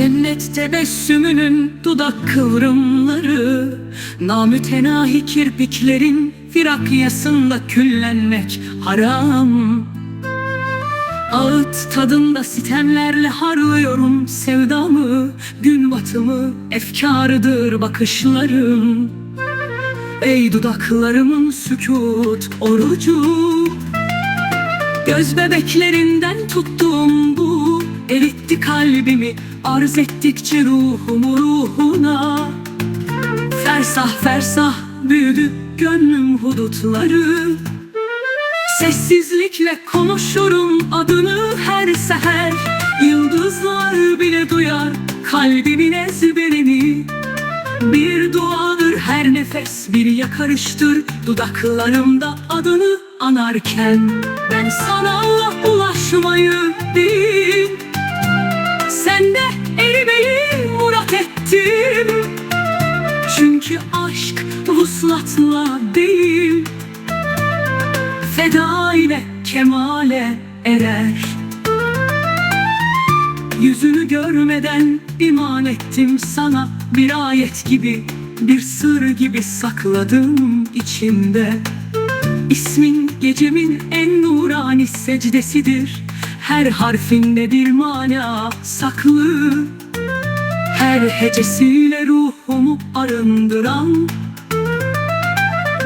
Cennet tebessümünün dudak kıvrımları Namütenahi kirpiklerin firakyasında küllenmek haram. Ağıt tadında sitemlerle harlıyorum sevdamı Gün batımı efkarıdır bakışlarım. Ey dudaklarımın sükut orucu Göz bebeklerinden tuttuğum bu Eritti kalbimi arz ettikçe ruhumu ruhuna. Fersah fersah büyüdü gönlüm hudutları. Sessizlikle konuşurum adını her seher. Yıldızlar bile duyar kalbimin ezberini. Bir duadır her nefes bir yakarıştır Dudaklarımda adını anarken. Ben sana ulaşmayı değil ettim. Çünkü aşk vuslatla değil Feda ile kemale erer. Yüzünü görmeden iman ettim sana Bir ayet gibi, bir sır gibi sakladım içimde. İsmin gecemin en nurani secdesidir Her harfinde bir mana saklı Her hecesiyle ruhumu arındıran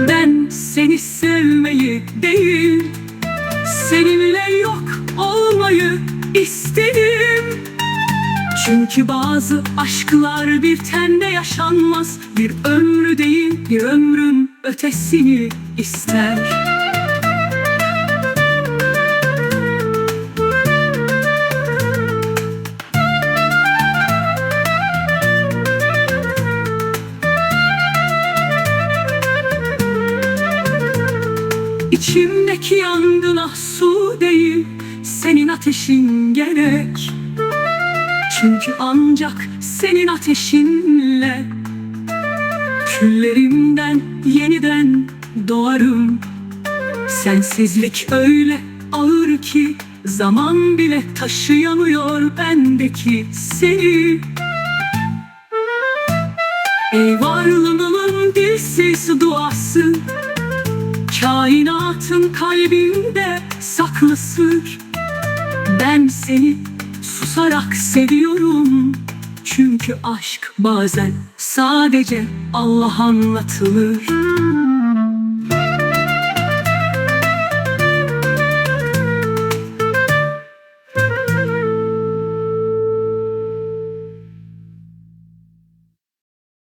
ben seni sevmeyi değil Seninle yok olmayı istedim. Çünkü bazı aşklar bir tende yaşanmaz Bir ömrü değil bir ömrün ötesini ister İçimdeki yangına su değil Senin ateşin gerek. Çünkü ancak senin ateşinle Küllerimden yeniden doğarım. Sensizlik öyle ağır ki Zaman bile taşıyamıyor bendeki seni. Ey varlığımın dilsiz duası Kainatın kalbinde saklı sır. Ben seni susarak seviyorum. Çünkü aşk bazen sadece Allah anlatılır